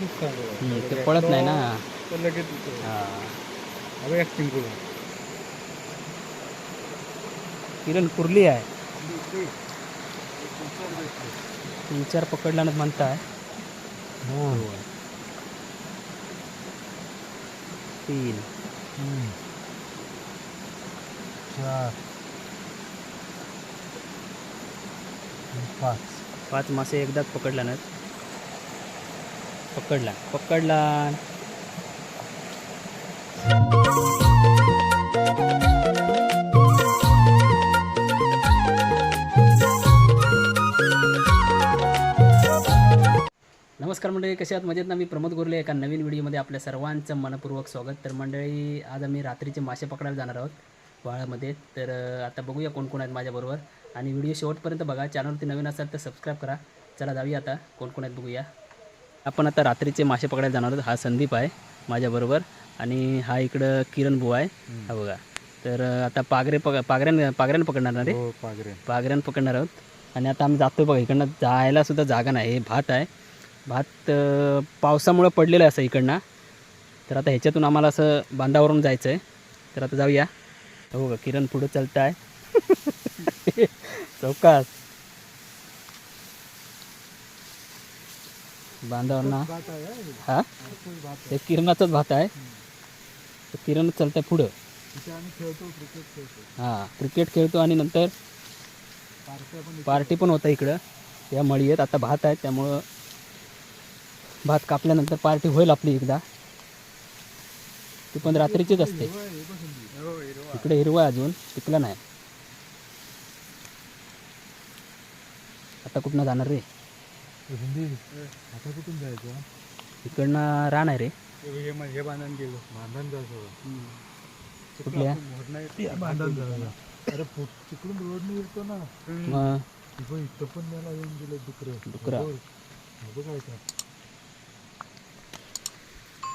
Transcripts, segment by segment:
ते पळत नाही ना. लगेच येतो. हा. अबे ऍक्टिंग करू किरण कुर्ली आहे. तीन चार पकडला ना म्हणताय तीन. चार. पाच. पाच मासे एकदाच पकडला पकडला. पकडला. नमस्कार मंडळी कसे आहात? मजेत ना? मी प्रमोद गोरले एका नवीन व्हिडिओमध्ये आपल्या सर्वांचं मनपूर्वक स्वागत. तर मंडळी आज आम्ही रात्रीचे मासे पकडायला जाणार आहोत वाळामध्ये. तर आता बघूया कोण कोण आहेत माझ्याबरोबर. आणि व्हिडिओ शेवटपर्यंत बघा. चॅनलवरती नवीन असाल तर सबस्क्राईब करा. चला जाऊया आता. कोण कोण आहेत बघूया. आपण आता रात्रीचे मासे पकडायला जाणार आहोत. हा संदीप आहे माझ्याबरोबर आणि हा इकडं किरण बुवा आहे. हा बघा. तर आता पागरे पक पागऱ्यान पागऱ्यान पकडणार ना रे? हो पागरे पागऱ्यान पकडणार आहोत. आणि आता आम्ही जातो बघा इकडनं जायला सुद्धा जागा नाही. हे भात आहे. भात पावसामुळं पडलेलं आहे असं इकडनं. तर आता ह्याच्यातून आम्हाला असं बांधावरून जायचं आहे तर आता जाऊया. हो का किरण पुढं चालत आहे चौकास बांधावरनं भात आहे हा. हा? असंच भात आहे. ते किरणाचाच भात आहे. तर किरणच चालतं आहे पुढं. तिथे आम्ही खेळतो क्रिकेट खेळतो. हां क्रिकेट खेळतो आणि नंतर पार्टी पण होता इकडं. या मळी आहेत आता भात आहे त्यामुळं भात कापल्यानंतर पार्टी होईल आपली एकदा. ती पण रात्रीचीच असते. हे. इकडे हिरवा अजून पिकला नाही. आता कुठनं जाणार रे? आता कुठून जायचं? इकडनं रान आहे. रे हे हे बांधण गेलो. बांधण जायचं कुठल्या बांधण अरे तिकडून रोडने येतो ना. मग? तिकडं इथं पण मला येऊन गेले डुकर. डुकरं. बघ. काय का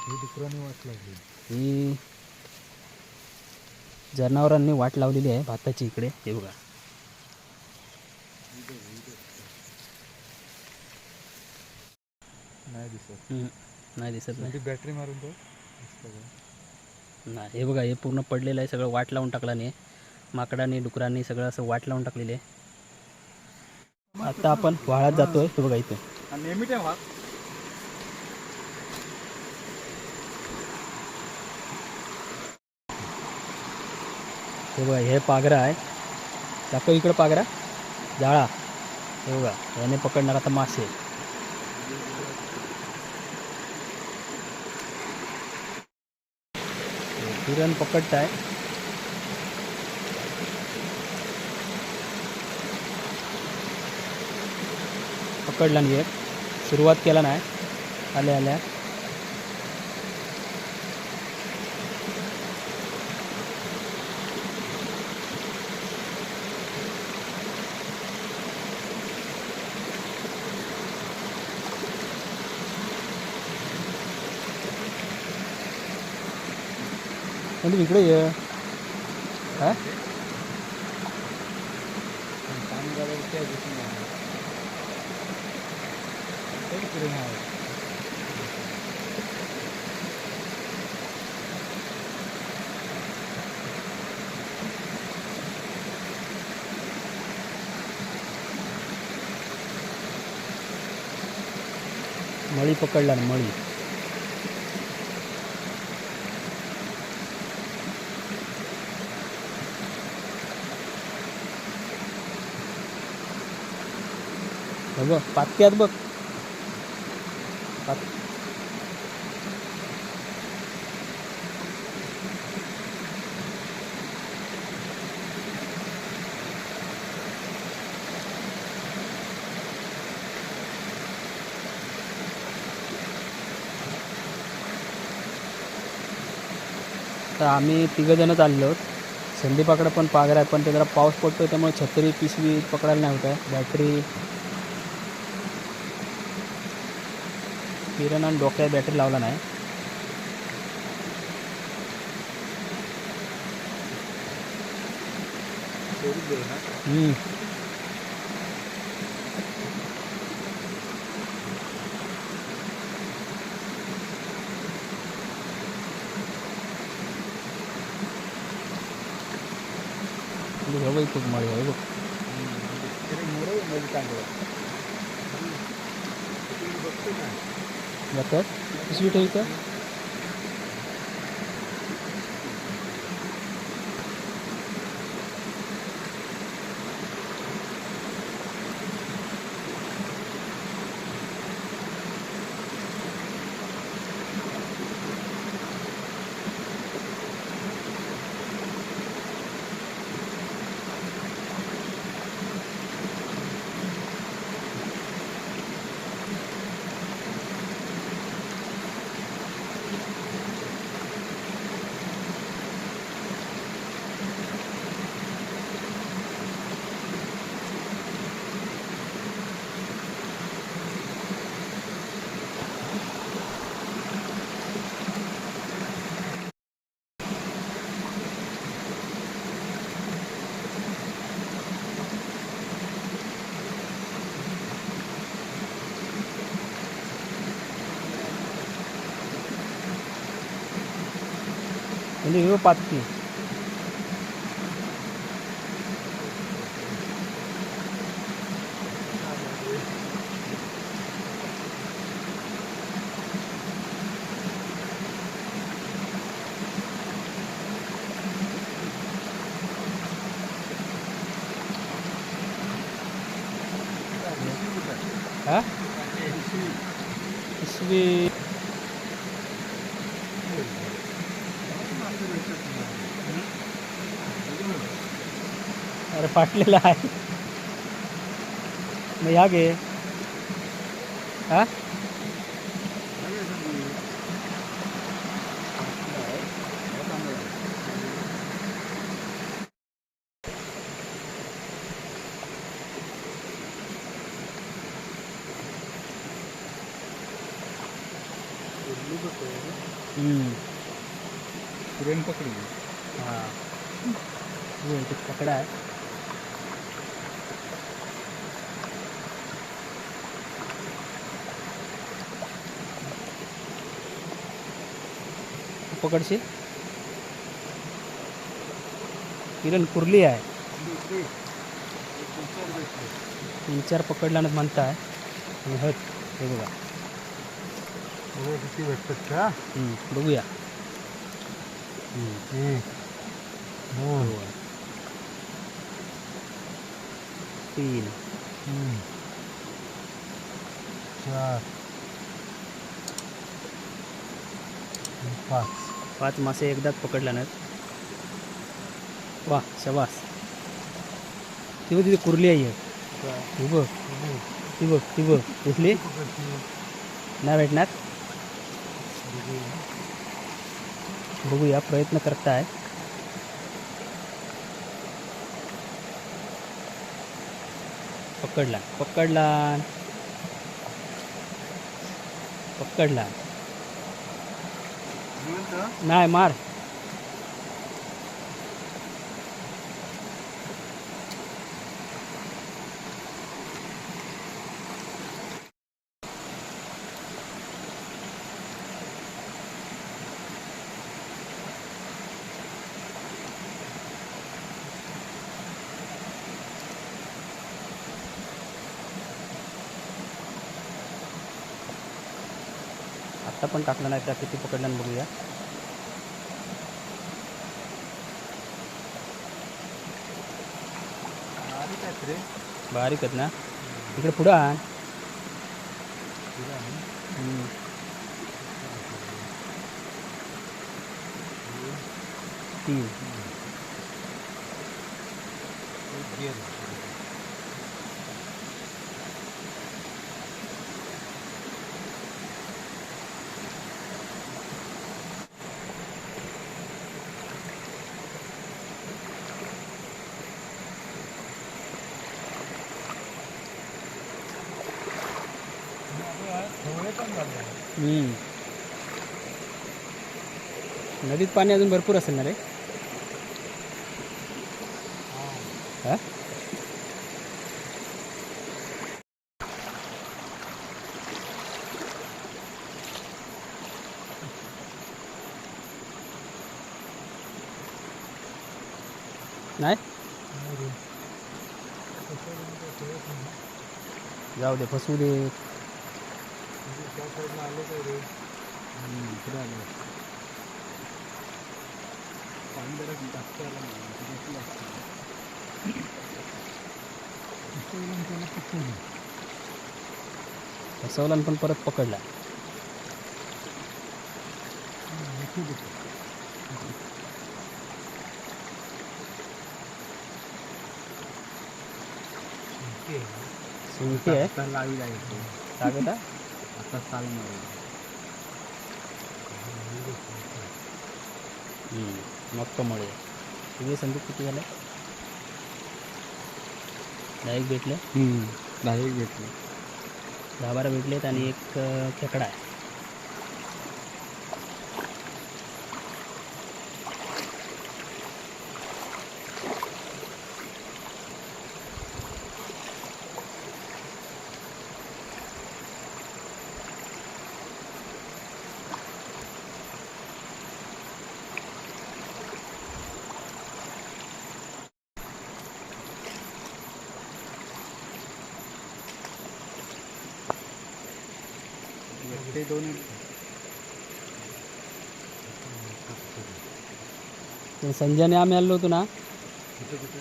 हे डुकराने वाट लागली. ही जनावरांनी वाट लावलेली आहे भाताची इकडे. हे बघा. नाही दिसत. नाही दिसत नाही ती बॅटरी मारून तो दिसतं का? नाही हे बघा हे पूर्ण पडलेलं आहे सगळं वाट लावून टाकला नाही माकडांनी डुकरांनी सगळं असं वाट लावून टाकलेली आहे. आता आपण वाळात जातोय हे बघा इथे. आणि नेहमी भात हे बघा हे पागरा आहे. दाखव इकडं पागरा. जाळा. हे बघा याने पकडणार आता मासे. हिरण पकडताय. पकडला नाही. सुरुवात केला नाही. आल्या आल्या. म्हणजे इकडे ये हा काम करायला त्या दिवशी नाही. ते तिकडे नाही. मळी पकडला ना मळी हे बघ पातक्यात बघ. पात तर आम्ही तिघंजणं चाललो आहोत. संदीपाकडं पण पागर आहे पण ते जरा पाऊस पडतो त्यामुळे छत्री पिशवी पकडायला नाही होत आहे. बॅटरी फिरण आणि डोक्याला बॅटरी लावला नाही खूप माळी आहे चांगलं जातात पिशवी का इथं म्हणजे हे पाचकी हा पिशवी अरे फाटलेला आहे. मग या गे. हा हम्म. ट्रेन पकडी हा हो इथे पकडा आहे पकडशील किरण कुर्ली आहे. तीन चार पकडला म्हणताय. हत हे बघा. किती भेटतात का बघूया. तीन. चार. पाच. पाच मासे एकदाच पकडला ना वा शबास. ती बघ तिथे कुर्ली आहे. ती बघ ती बघ ती बघ. कुठली? नाही भेटणार. बघूया प्रयत्न करताय. पकडला पकडला. पकडला. नाही मार आत्ता पण टाकला नाही त्या किती पकडल्यानं बघूया बारीक आहेत ना इकडे पुढं आण हम्म. तीन नदीत पाणी अजून भरपूर असेल ना रे? नाही. जाऊ दे फसू दे त्या साईडला आलं काय रे इकडे आलं पाणी जरा जास्त आलं. फसवला परत पकडला. इथे आहे ना. आता लावी जायचं काय बेटा आता चाल मारू मग मळे तुझे संदीप किती झालं? दहा एक भेटले डायरेक्ट भेटलं. दहा बारा भेटलेत आणि एक खेकडा आहे. ते दोन संजयने आम्ही आलो होतो ना. कुठे कुठे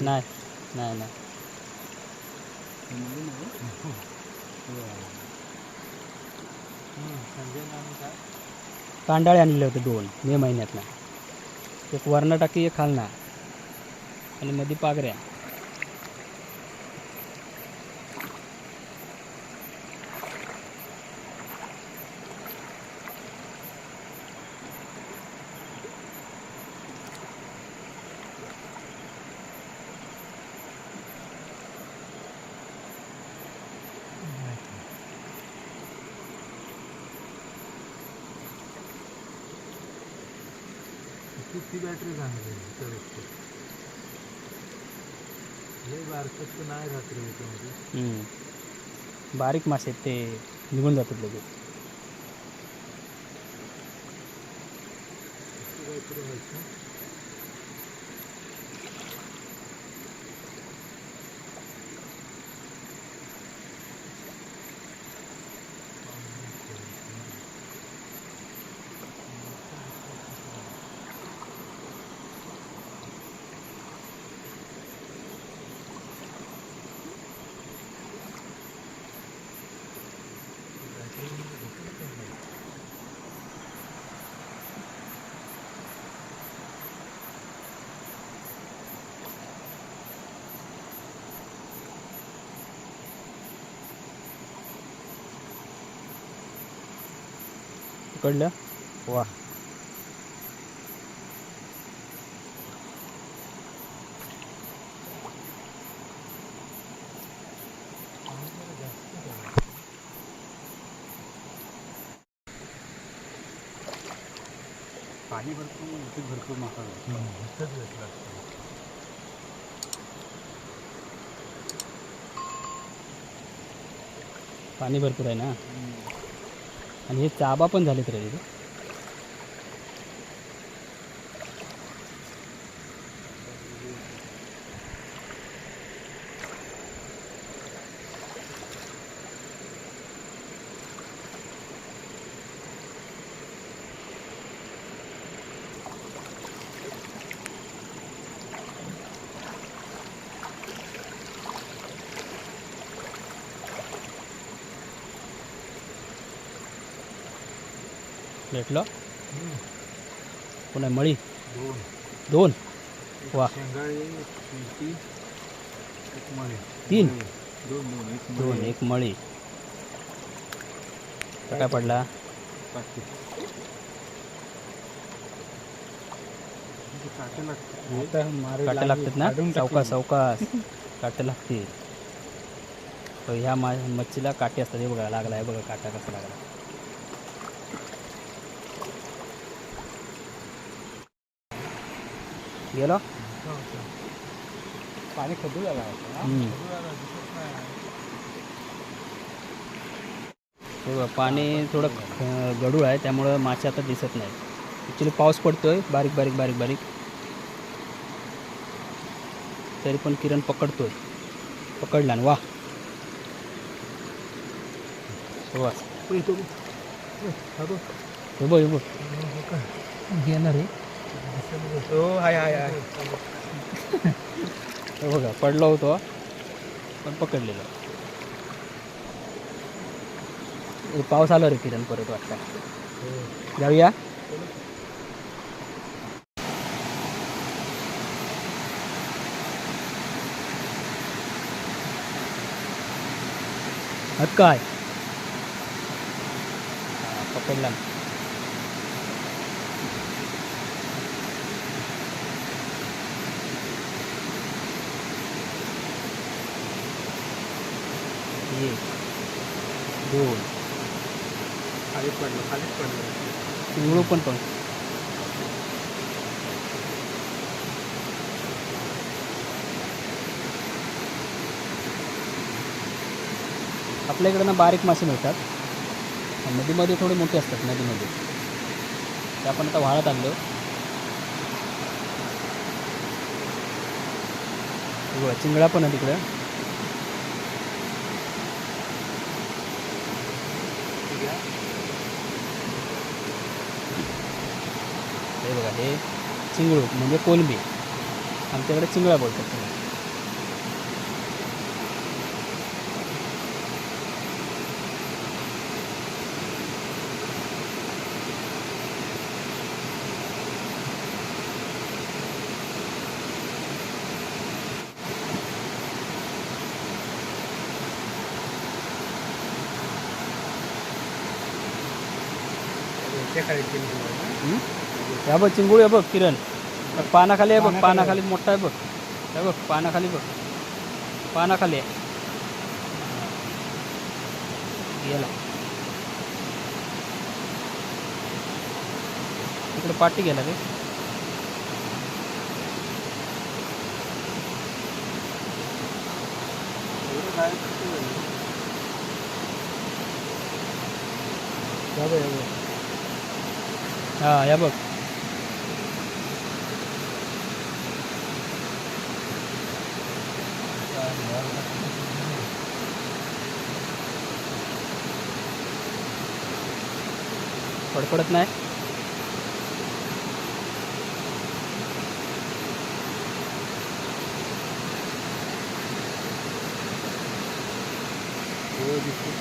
नाही नाही नाही. कांडाळे आणले होते दोन मे महिन्यातला एक वर्ण टाकी एक खालना. आणि मध्ये पागऱ्या. किती बॅटरी चांगली आहे त्यापेक्षा लय बारकत तर नाही राहत रे याच्यामध्ये हम्म. बारीक मासे आहेत ते निघून जातात लगेच. काहीतरी व्हायचं पकडलं वा. पाणी भरपूर भरपूर मासा इथंच भेटला पाणी भरपूर आहे ना? आणि हे चाबा पण झालेत रे. तिथे भेटलं पुन्हा मळी. दोन. वा. तीन? दोन एक मळी, काय पडला? काटे लागतात ना? सावकाश सावकाश. काटे लागते ह्या मच्छीला काटे असतात. हे बघा लागला आहे बघा काटा कसा लागला गेलो पाणी खदू झाला. हे पाणी थोडं गढूळ आहे त्यामुळं मासे आता दिसत नाही ॲक्च्युली पाऊस पडतोय बारीक बारीक बारीक बारीक. तरी पण किरण पकडतोय. पकडला ना वा. हे बघ घेणार रे हो हाय हाय हाय. हे बघा पडलो होतो. पण पकडलेलो. पाऊस आला रे किरण परत वाटतं. जाऊया. हात काय? पकडला ना. एक दोन खाली पडलं खालीच पडलं चिंगळू पण पण आपल्या इकडं ना बारीक मासे मिळतात. नदीमध्ये थोडे मोठे असतात नदीमध्ये. ते आपण आता वाळत आणलो. चिंगळा पण आहे तिकडं. हे बघा हे चिंगळू म्हणजे कोलंबी. आमच्याकडे चिंगळा बोलतात त्याला. ते खाली चिंटू हं? या बघ चिंगूळ आहे बघ किरण. पानाखाली आहे बघ पानाखाली मोठा आहे बघ. हे बघ पानाखाली बघ. पानाखाली आहे. गेला. इकडे पाठी गेला रे. हा या बघ. फडफडत नाही.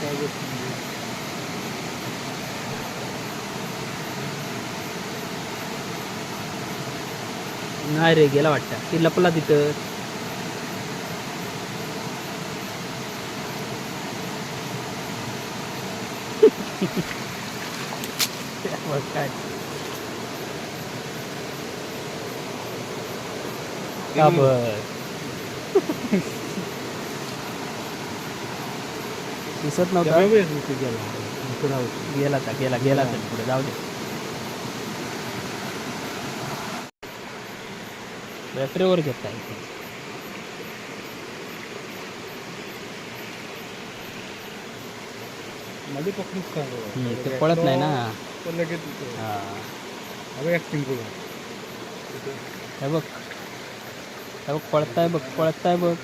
काय नाही रे गेला वाटतं. ती लपला तिथं. बघ काय का बरं दिसत नव्हता. गेला तर गेला गेला तर पुढे जाऊ दे बॅटरीवर घेत आहे मध्ये का हम्म, ते पळत नाही ना. पण लगेच हा. अगं ऍक्टिंग करू हे बघ. हे बघ पळताय बघ पळताय बघ.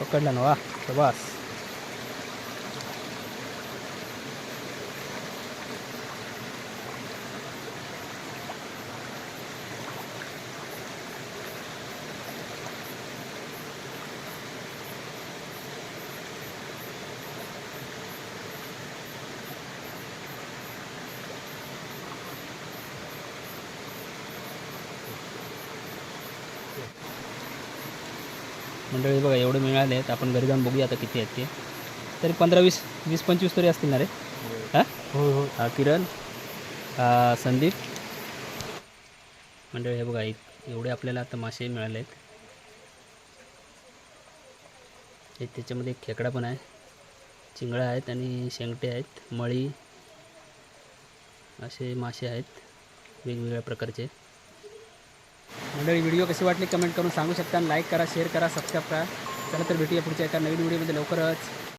पकडला ना वा. बस मंडळी बघा एवढे मिळाले आहेत. आपण घरी जाऊन बघूया आता किती आहेत ते. तरी पंधरा वीस वीस पंचवीस तरी असतील ना रे? हां? हो हो हा किरण हा संदीप. मंडळी हे बघा एवढे आपल्याला आता मासे मिळाले आहेत. हे त्याच्यामध्ये एक खेकडा पण आहे. चिंगळा आहेत आणि शेंगटे आहेत मळी. असे मासे आहेत वेगवेगळ्या प्रकारचे. मंडळी व्हिडिओ कशी वाटली कमेंट करून सांगू शकता. लाईक करा शेअर करा सबस्क्राईब करा. चला तर भेटूया पुढच्या एका नवीन व्हिडिओमध्ये. लवकरच.